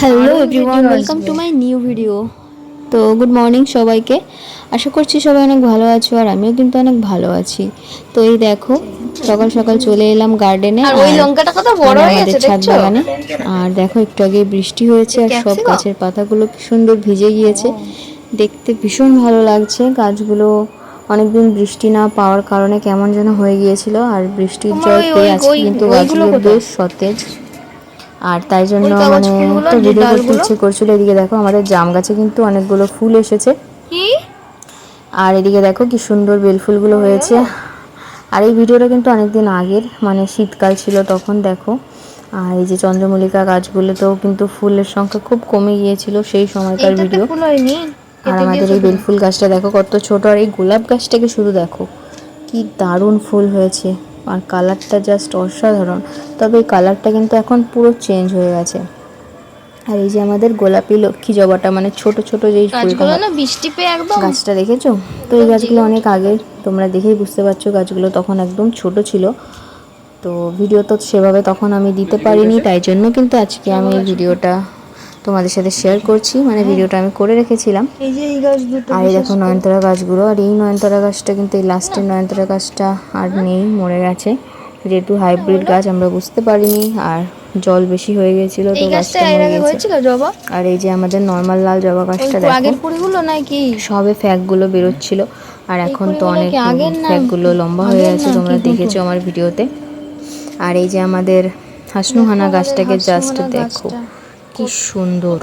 Hello everyone welcome to my new video তো good morning সবাইকে। আশা করছি সবাই অনেক ভালো আছো আর আমিও কিন্তু অনেক ভালো আছি। তো এই দেখো সকাল সকাল চলে এলাম গার্ডেনে আর ওই লঙ্কাটা কত বড় হয়ে গেছে ছাদ বাগানে। আর দেখো একটু আগে বৃষ্টি হয়েছে আর সব গাছের পাতাগুলো কি সুন্দর ভিজে গিয়েছে। দেখতে ভীষণ ভালো লাগছে। গাছগুলো অনেকদিন বৃষ্টি না পাওয়ার কারণে কেমন যেন হয়ে গিয়েছিল। আর বৃষ্টির জল পেয়ে আজকে কিন্তু গাছগুলো? বেশ সতেজ। আর তাই জন্য মানে একটু ভিডিও করতে ইচ্ছে করছিল। এদিকে দেখো আমাদের জাম গাছে কিন্তু অনেকগুলো ফুল এসেছে। কি? আর এদিকে দেখো কি সুন্দর বেলফুলগুলো হয়েছে। আর এই ভিডিওটা কিন্তু অনেকদিন আগের মানে শীতকাল ছিল তখন দেখো। আর এই যে চন্দ্রমল্লিকা গাছগুলোতেও কিন্তু ফুলের সংখ্যা খুব কমে গিয়েছিল সেই সময়কার ভিডিও। আর আমাদের এই বেলফুল গাছটা দেখো কত ছোট। আর এই গোলাপ গাছটাকে শুধু দেখো কি দারুণ ফুল হয়েছে। আর কালারটা জাস্ট অসাধারণ। তবে এই কালারটা কিন্তু এখন পুরো চেঞ্জ হয়ে গেছে। আর এই যে আমাদের গোলাপি লক্ষ্মী জবাটা মানে ছোট ছোট যেই না বৃষ্টি পেয়ে একদম গাছটা দেখেছ? তো এই গাছগুলো অনেক আগে তোমরা দেখেই বুঝতে পারছ গাছগুলো তখন একদম ছোট ছিল। তো ভিডিও তো সেভাবে তখন আমি দিতে পারিনি তাই জন্য কিন্তু আজকে আমি এই ভিডিওটা তোমাদের সাথে শেয়ার করছি। মানে ভিডিওটা আমি করে রেখেছিলাম। এই যে এই গাছ দুটো আর এই দেখো নয়নতারা গাছগুলো আর এই নয়নতারা গাছটা কিন্তু এই লাস্টের নয়নতারা গাছটা আর নেই মরে গেছে। যেহেতু হাইব্রিড গাছ আমরা বুঝতে পারিনি আর জল বেশি হয়ে গেছিল তো গাছটা মরে গেছে। হয়েছিল জবা? আর এই যে আমাদের নর্মাল লাল জবা গাছটা আগের দেখো। কুড়িগুলো নাকি? সবে ফ্যাকগুলো বেরোচ্ছিল। আর এখন তো অনেক আগের ফ্যাকগুলো লম্বা হয়ে আগের গেছে তোমরা দেখেছ আমার ভিডিওতে আর এই যে আমাদের হাসনুহানা গাছটাকে জাস্ট দেখো। কি সুন্দর।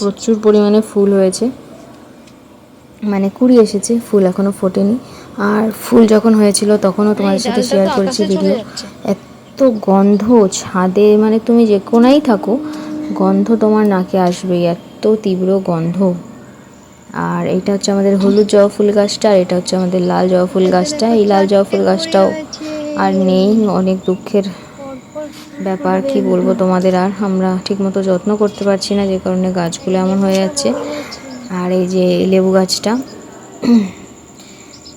প্রচুর পরিমাণে ফুল হয়েছে। মানে কুড়ি এসেছে ফুল এখনও ফোটেনি। আর ফুল যখন হয়েছিল তখনও তোমাদের সাথে শেয়ার করেছি ভিডিও এত গন্ধ ছাদে মানে তুমি যে কোনাই থাকো গন্ধ তোমার নাকে আসবেই এত তীব্র গন্ধ। আর এটা হচ্ছে আমাদের হলুদ জবা ফুল গাছটা আর এটা হচ্ছে আমাদের লাল জবা ফুল গাছটা। এই লাল জবা ফুল গাছটাও আর নেই অনেক দুঃখের ব্যাপার, কি বলব তোমাদের? আর আমরা ঠিকমতো যত্ন করতে পারছি না, যে কারণে গাছগুলো এমন হয়ে যাচ্ছে। আর এই যে লেবু গাছটা,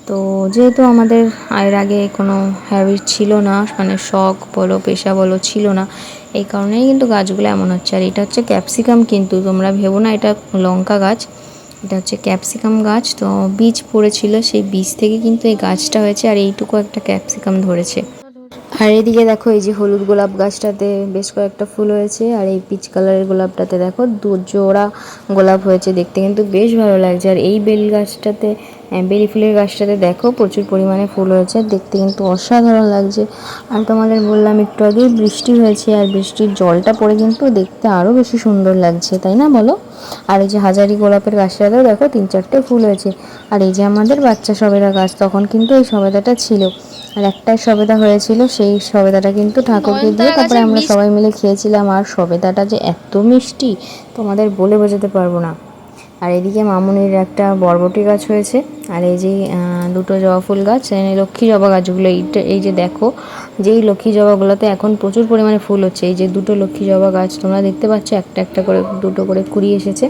তো যেহেতু আমাদের এর আগে কোনো হ্যাবিট ছিল না মানে শখ বলো, পেশা বলো ছিল না, এই কারণেই কিন্তু গাছগুলো এমন হচ্ছে। আর এটা হচ্ছে ক্যাপসিকাম কিন্তু, তোমরা ভেবো না, এটা লঙ্কা গাছ, এটা হচ্ছে ক্যাপসিকাম গাছ। তো বীজ পড়েছিল, সেই বীজ থেকে কিন্তু এই গাছটা হয়েছে, আর এইটুকু একটা ক্যাপসিকাম ধরেছে। আর এদিকে দেখো এই যে হলুদ গোলাপ গাছটাতে বেশ কয়েকটা ফুল হয়েছে, আর এই পিচ কালারের গোলাপটাতে দেখো দু জোড়া গোলাপ হয়েছে দেখতে কিন্তু বেশ ভালো লাগছে। আর এই বেল গাছটাতে আহ, বেলি ফুলের গাছটাতে দেখো প্রচুর পরিমাণে ফুল হয়েছে। আর দেখতে কিন্তু অসাধারণ লাগছে। আর তোমাদের বললাম একটু আগেই বৃষ্টি হয়েছে আর বৃষ্টির জলটা পড়ে কিন্তু দেখতে আরও বেশি সুন্দর লাগছে তাই না বলো? আর এই যে হাজারি গোলাপের গাছটাতেও দেখো তিন চারটে ফুল হয়েছে। আর এই যে আমাদের বাচ্চা সবেদা গাছ তখন কিন্তু এই সবেদাটা ছিল। আর একটাই সবেদা হয়েছিল সেই সবেদাটা কিন্তু ঠাকুরকে দিয়ে তারপরে আমরা সবাই মিলে খেয়েছিলাম। আর সবেদাটা যে এত মিষ্টি তোমাদের বলে বোঝাতে পারব না। আর এদিকে মামুনির একটা বরবটি গাছ হয়েছে, আর এই যে দুটো জবা ফুল গাছ লক্ষ্মী জবা গাছগুলো, এইটা, এই যে দেখো, যেই লক্ষ্মী জবাগুলোতে এখন প্রচুর পরিমাণে ফুল হচ্ছে, এই যে দুটো লক্ষ্মী জবা গাছ, তোমরা দেখতে পাচ্ছ, একটা একটা করে, দুটো করে কুড়ি এসেছে।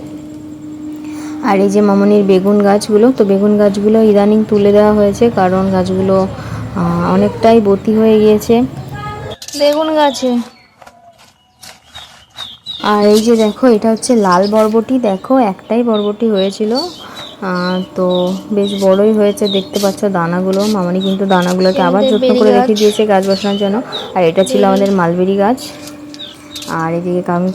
আর এই যে মামনির বেগুন গাছগুলো, তো বেগুন গাছগুলো ইদানিং তুলে দেওয়া হয়েছে, কারণ গাছগুলো অনেকটাই বতি হয়ে গিয়েছে। বেগুন গাছে? আর এই যে দেখো এটা হচ্ছে লাল বরবটি। দেখো একটাই বরবটি হয়েছিল। তো বেশ বড়ই হয়েছে দেখতে পাচ্ছ দানাগুলো। মামানি কিন্তু দানাগুলোকে আবার যত্ন করে রেখে দিয়েছে গাছ বসানোর জন্য। আর এটা ছিল আমাদের মালবেরি গাছ। আর এদিকে কাম-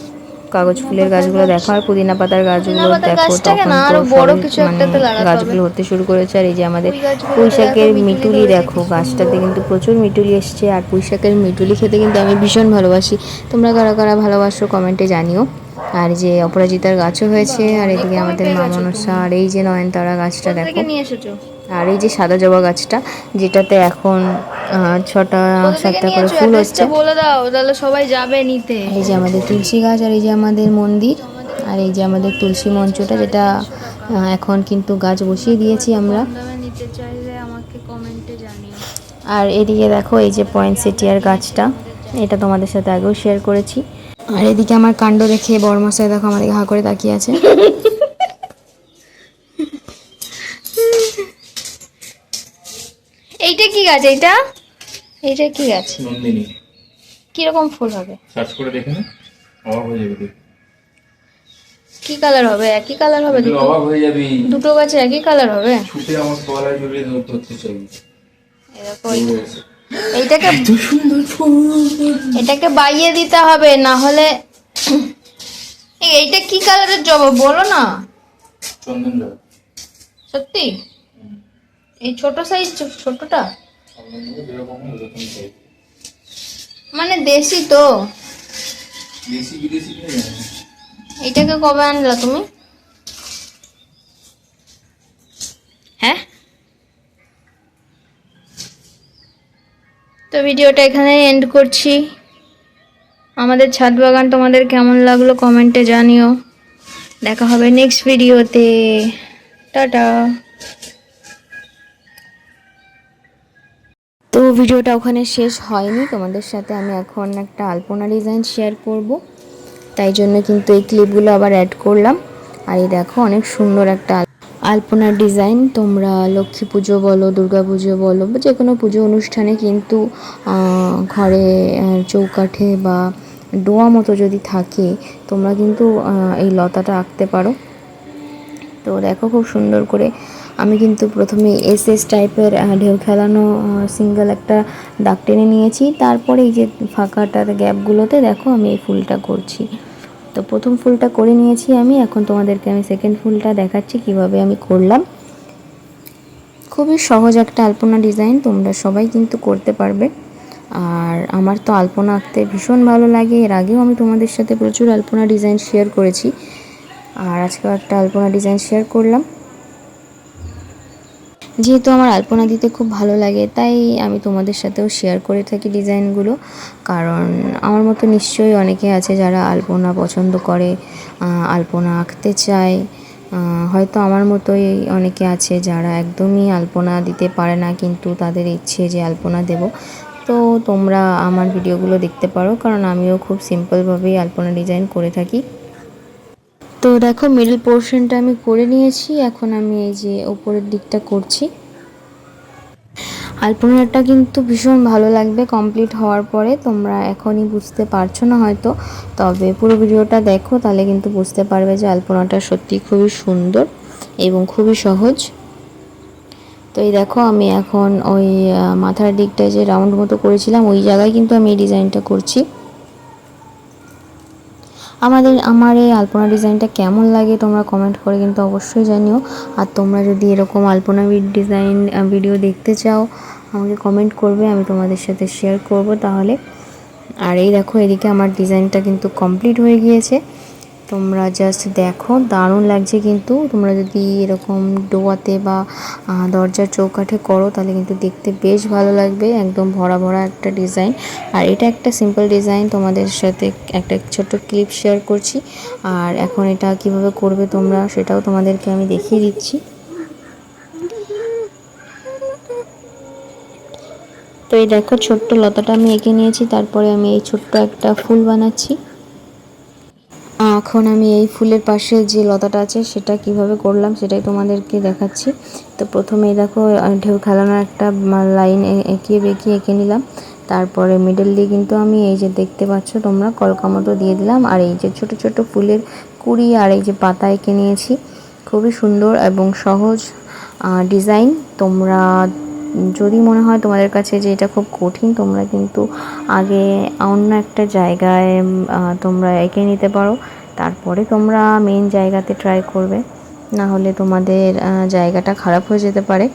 কাগজ ফুলের গাছগুলো দেখো আর পুদিনা পাতার গাছগুলো দেখো তখন তো বড় কিছু মানে। গাছগুলো হতে শুরু করেছে আর এই যে আমাদের ওই গাছগুলোতে পুঁই শাকের দেখো মিটুলি মিটুলি দেখো গাছটাতে কিন্তু প্রচুর মিটুলি এসছে আর পুঁইশাকের মিটুলি খেতে কিন্তু আমি ভীষণ ভালোবাসি। তোমরা কারা কারা ভালোবাসো কমেন্টে জানিও। আর যে অপরাজিতার গাছও হয়েছে আর এদিকে আমাদের মামনসা আর এই যে নয়নতারা গাছটা দেখো। নিয়ে এসেছ? আর এই যে সাদা জবা গাছটা যেটাতে এখন ছটা সাতটা করে ফুল হচ্ছে। বলে দাও তাহলে সবাই যাবে নিতে। এই যে আমাদের তুলসী গাছ আর এই যে আমাদের মন্দির আর এই যে আমাদের তুলসী মঞ্চটা যেটা এখন কিন্তু গাছ বসিয়ে দিয়েছি আমরা। নিতে চাইলে আমাকে কমেন্টে জানিও। আর এদিকে দেখো এই যে পয়েন্ট সেটিয়ার গাছটা এটা তোমাদের সাথে আগেও শেয়ার করেছি। আর এদিকে আমার কাণ্ড দেখে বড়মশাই দেখো আমাদেরকে হা করে তাকিয়ে আছে এইটা কি গাছ এইটা? এইটা কি গাছ? নন্দিনী। কীরকম ফুল হবে? সার্চ করে দেখে না অবাক হয়ে যাবে কি কালার হবে? একই কালার হবে দুটো? অবাক হয়ে যাবি। দুটো গাছে একই কালার হবে? ছুটে আমার গলায় জড়িয়ে ধর- ধরতে দেখো এই- এইটাকে এটাকে বাইয়ে দিতে হবে না হলে এই, এইটা কি কালারের জবা? বলো না। চন্দন সত্যি? এই ছোট সাইজ ছোটটা? মানে দেশি তো। দেশি বিদেশি জানি কবে আনলা তুমি? হ্যাঁ? তো ভিডিওটা এখানে এন্ড করছি। আমাদের ছাদ বাগান তোমাদের কেমন লাগল কমেন্টে জানিও। দেখা হবে নেক্সট ভিডিওতে টাটা। তো ভিডিওটা ওখানে শেষ হয়নি। তোমাদের সাথে আমি এখন একটা আলপনা ডিজাইন শেয়ার করব। তাই জন্য কিন্তু এই ক্লিপগুলো আবার অ্যাড করলাম। আর এই দেখো, অনেক সুন্দর একটা আলপনার ডিজাইন তোমরা লক্ষ্মী পুজো বলো, দুর্গা পুজো বলো, বা যে কোনো পুজো অনুষ্ঠানে কিন্তু ঘরে চৌকাঠে বা ডোয়া মতো যদি থাকে, তোমরা কিন্তু এই লতাটা আঁকতে পারো। তো দেখো খুব সুন্দর করে আমি কিন্তু প্রথমে এস এস টাইপের ঢেউ খেলানো সিঙ্গেল একটা দাগ টেনে নিয়েছি। তারপরে এই যে ফাঁকাটার গ্যাপগুলোতে দেখো আমি এই ফুলটা করছি। তো প্রথম ফুলটা করে নিয়েছি আমি, এখন তোমাদেরকে আমি সেকেন্ড ফুলটা দেখাচ্ছি কীভাবে আমি করলাম। খুবই সহজ একটা আলপনা ডিজাইন, তোমরা সবাই কিন্তু করতে পারবে। আর আমার তো আলপনা আঁকতে ভীষণ ভালো লাগে, এর আগেও আমি তোমাদের সাথে প্রচুর আলপনা ডিজাইন শেয়ার করেছি। আর আজকেও একটা আলপনা ডিজাইন শেয়ার করলাম। যেহেতু আমার আলপনা দিতে খুব ভালো লাগে, তাই আমি তোমাদের সাথেও শেয়ার করে থাকি ডিজাইনগুলো। কারণ আমার মতো নিশ্চয়ই অনেকে আছে যারা আলপনা পছন্দ করে আলপনা আঁকতে চায়। হয়তো আমার মতোই অনেকে আছে যারা একদমই আলপনা দিতে পারে না, কিন্তু তাদের ইচ্ছে যে আলপনা দেব। তো তোমরা আমার ভিডিওগুলো দেখতে পারো, কারণ আমিও খুব সিম্পলভাবেই আলপনা ডিজাইন করে থাকি। তো দেখো মিডল পোর্শনটা আমি করে নিয়েছি। এখন আমি এই যে ওপরের দিকটা করছি। আলপনাটা কিন্তু ভীষণ ভালো লাগবে কমপ্লিট হওয়ার পরে। তোমরা এখনই বুঝতে পারছ না হয়তো। তবে পুরো ভিডিওটা দেখো, তাহলে কিন্তু বুঝতে পারবে যে আলপনাটা সত্যি খুবই সুন্দর এবং খুবই সহজ। তো এই দেখো, আমি এখন ওই মাথার দিকটা যে রাউন্ড মতো করেছিলাম, ওই জায়গায় কিন্তু আমি এই ডিজাইনটা করছি। আমাদের, আমার এই আলপনা ডিজাইনটা কেমন লাগে তোমরা কমেন্ট করে কিন্তু অবশ্যই জানিও। আর তোমরা যদি এরকম আলপনা ডিজাইন ভিডিও দেখতে চাও, আমাকে কমেন্ট করবে, আমি তোমাদের সাথে শেয়ার করব তাহলে। আর এই দেখো, এদিকে আমার ডিজাইনটা কিন্তু কমপ্লিট হয়ে গিয়েছে। তোমরা জাস্ট দেখো, দারুণ লাগছে কিন্তু। তোমরা যদি এরকম ডোয়াতে বা দরজার চৌকাঠে করো, তাহলে কিন্তু দেখতে বেশ ভালো লাগবে। একদম ভরা ভরা একটা ডিজাইন আর এটা একটা সিম্পল ডিজাইন তোমাদের সাথে একটা ছোট্ট ক্লিপ শেয়ার করছি। আর এখন এটা কীভাবে করবে তোমরা, সেটাও তোমাদেরকে আমি দেখিয়ে দিচ্ছি। তো এই দেখো, ছোট্ট লতাটা আমি এঁকে নিয়েছি। তারপরে আমি এই ছোট্ট একটা ফুল বানাচ্ছি। এখন আমি এই ফুলের পাশে যে লতাটা আছে, সেটা কীভাবে করলাম সেটাই তোমাদেরকে দেখাচ্ছি। তো প্রথমে এই দেখো ঢেউ খেলানোর একটা লাইন এঁকিয়ে বেঁকিয়ে এঁকে নিলাম। তারপরে মিডল দিয়ে কিন্তু আমি এই যে দেখতে পাচ্ছ, তোমরা কলকা মতো দিয়ে দিলাম। আর এই যে ছোট ছোট ফুলের কুড়ি আর এই যে পাতা এঁকে নিয়েছি। খুবই সুন্দর এবং সহজ ডিজাইন তোমরা যদি মনে হয় তোমাদের কাছে যে এটা খুব কঠিন, তোমরা কিন্তু আগে অন্য একটা জায়গায় তোমরা এঁকে নিতে পারো। তারপরে তোমরা মেন জায়গাতে ট্রাই করবে। না হলে তোমাদের জায়গাটা খারাপ হয়ে যেতে পারে।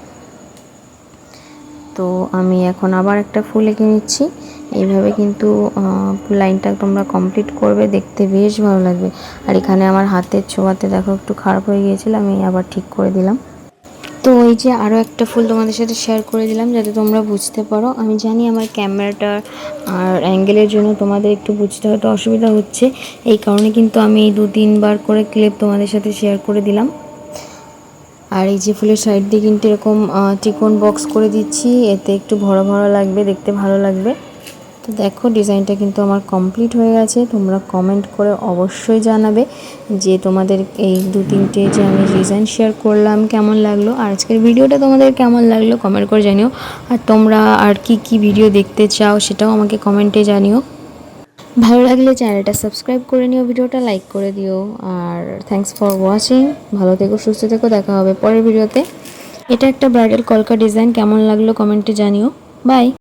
তো আমি এখন আবার একটা ফুল এঁকে নিচ্ছি। এইভাবে কিন্তু লাইনটা তোমরা কমপ্লিট করবে, দেখতে বেশ ভালো লাগবে। আর এখানে আমার হাতের ছোঁয়াতে দেখো একটু খারাপ হয়ে গিয়েছিল, আমি আবার ঠিক করে দিলাম। তো ওই যে আরও একটা ফুল তোমাদের সাথে শেয়ার করে দিলাম যাতে তোমরা বুঝতে পারো। আমি জানি আমার ক্যামেরাটার আর অ্যাঙ্গেলের জন্য তোমাদের একটু বুঝতে হয়তো অসুবিধা হচ্ছে। এই কারণে কিন্তু আমি দু তিনবার করে ক্লিপ তোমাদের সাথে শেয়ার করে দিলাম। আর এই যে ফুলের সাইড দিয়ে কিন্তু এরকম ত্রিকোণ বক্স করে দিচ্ছি। এতে একটু ভরা ভরা লাগবে, দেখতে ভালো লাগবে। তো দেখো, ডিজাইনটা কিন্তু আমার কমপ্লিট হয়ে গেছে। তোমরা কমেন্ট করে অবশ্যই জানাবে যে তোমাদের এই দু তিনটে যে আমি ডিজাইন শেয়ার করলাম কেমন লাগল। আজকের ভিডিওটা তোমাদের কেমন লাগল কমেন্ট করে জানিও। আর তোমরা আর কি কি ভিডিও দেখতে চাও সেটাও আমাকে কমেন্টে জানিও। ভালো লাগলে চ্যানেলটা সাবস্ক্রাইব করে নিও ভিডিওটা লাইক করে দিও। আর থ্যাঙ্কস ফর ওয়াচিং ভালো থেকো, সুস্থ থেকো, দেখা হবে পরের ভিডিওতে এটা একটা ব্রাইডাল কলকা ডিজাইন কেমন লাগল কমেন্টে জানিও। বাই